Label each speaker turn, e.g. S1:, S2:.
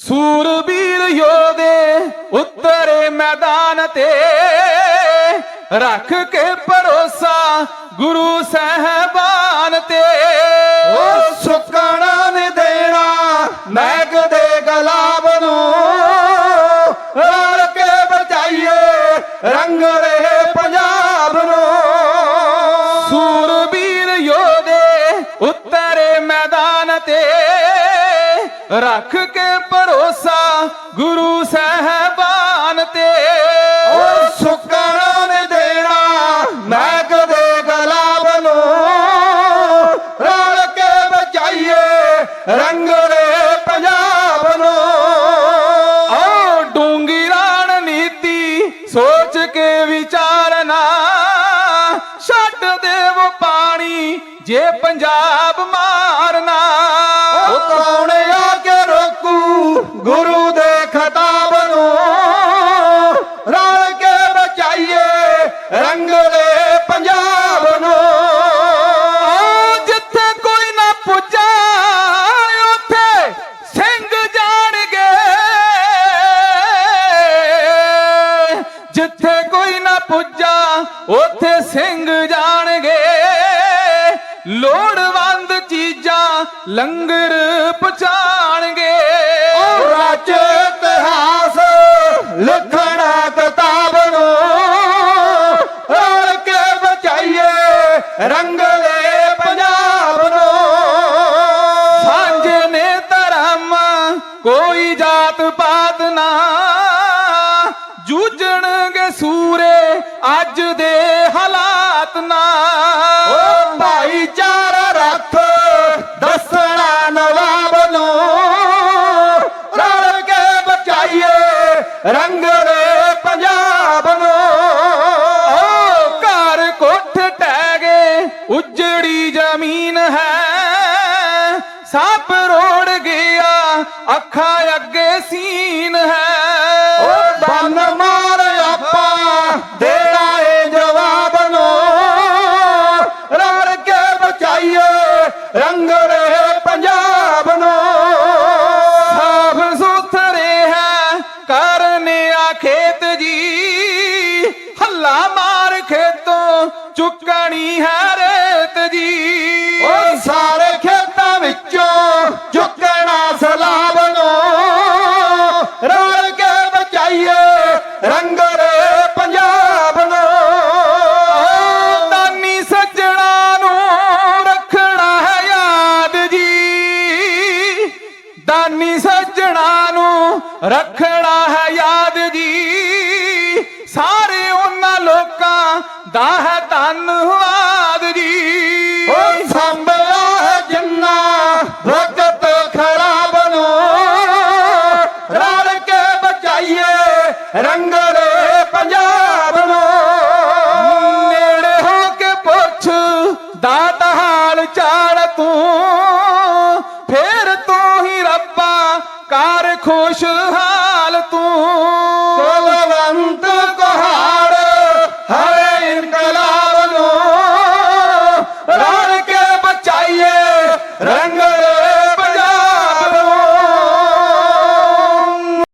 S1: ਸੂਰਬੀਰ ਯੋਧੇ ਉੱਤਰੇ ਮੈਦਾਨ ਤੇ ਰੱਖ ਕੇ ਭਰੋਸਾ ਗੁਰੂ ਸਹਿਬਾਨ ਤੇ।
S2: ਉਹ ਸੁੱਕਣਾ ਨੀ ਦੇਣਾ ਮੈਗ ਦੇ ਗਲਾਬ ਨੂੰ ਰਲ ਕੇ ਬਚਾਈਏ ਰੰਗਲੇ ਪੰਜਾਬ ਨੂੰ।
S1: ਸੂਰਬੀਰ ਯੋਧੇ ਉੱਤਰੇ ਮੈਦਾਨ ਤੇ ਰੱਖ ਕੇ ਭਰੋਸਾ ਗੁਰੂ ਸਹਿਬਾਨ ਤੇ।
S2: ਉਹ ਸੁੱਕਣਾ ਨੀ ਦੇਣਾ ਮੈਗ ਦੇ ਗਲਾਬ ਨੂੰ। ਰਲ ਕੇ ਬਚਾਈਏ ਰੰਗਲੇ ਪੰਜਾਬ ਨੂੰ।
S1: ਡੂੰਗੀ ਰਣਨੀਤੀ ਸੋਚ ਕੇ ਵਿਚਾਰਨਾ। ਛੱਡ ਦੇਵ ਪਾਣੀ ਜੇ ਪੰਜਾਬ ਜਿੱਥੇ ਕੋਈ ਨਾ ਪੁੱਜਾ, ਉੱਥੇ ਸਿੰਘ ਜਾਣਗੇ। ਲੋੜਵੰਦ ਚੀਜ਼ਾਂ ਲੰਗਰ ਪਹੁੰਚਾਣਗੇ।
S2: ਉਹ ਰਾਜ ਇਤਿਹਾਸ ਲਿਖਣਾ ਕਿਤਾਬ ਨੂੰ ਰਲ ਕੇ ਬਚਾਈਏ,
S1: ਰੰਗ ਅੱਜ ਦੇ ਹਾਲਾਤ ਨਾ।
S2: ਓ ਭਾਈਚਾਰਾ ਰੱਖ ਦੱਸਣਾ ਨਵਾਬ ਨੂੰ। ਰਲ ਕੇ ਬਚਾਈਏ ਰੰਗਲੇ ਪੰਜਾਬ ਨੂੰ।
S1: ਓ ਘਰ ਕੋਠ ਟਹਿ ਗਏ ਉਜੜੀ ਜ਼ਮੀਨ ਹੈ। ਸੱਪ ਰੋੜ ਗਿਆ ਅੱਖਾਂ ਅੱਗੇ ਸੀਨ ਹੈ। ਜੀ। ਹੱਲਾ ਮਾਰ ਖੇਤੋਂ ਚੁੱਕਣੀ ਹੈ ਰੇਤ ਜੀ।
S2: ਓ ਸਾਰੇ ਖੇਤਾਂ ਵਿੱਚੋਂ ਚੁੱਕਣਾ ਸਲਾਬ ਨੂੰ। ਰਲ ਕੇ ਬਚਾਈਏ ਰੰਗਲੇ ਪੰਜਾਬ ਨੂੰ।
S1: ਦਾਨੀ ਸੱਜਣਾ ਨੂੰ ਰੱਖਣਾ ਹੈ ਯਾਦ ਜੀ। ਦਾਨੀ ਸੱਜਣਾ ਨੂੰ ਰੱਖਣਾ ਸਾਰੇ ਉਹਨਾਂ ਲੋਕਾਂ ਦਾ ਹੈ ਧੰਨਵਾਦ ਜੀ।
S2: ਓ ਸੰਭਿਆ ਹੈ ਜਿੰਨਾ ਵਕਤ ਖਰਾਬ ਨੂੰ। ਰਲ ਕੇ ਬਚਾਈਏ ਰੰਗਲੇ ਪੰਜਾਬ ਨੂੰ।
S1: ਨੇੜੇ ਹੋ ਕੇ ਪੁੱਛ ਦਾਤ ਹਾਲ ਚਾਲ ਤੂੰ।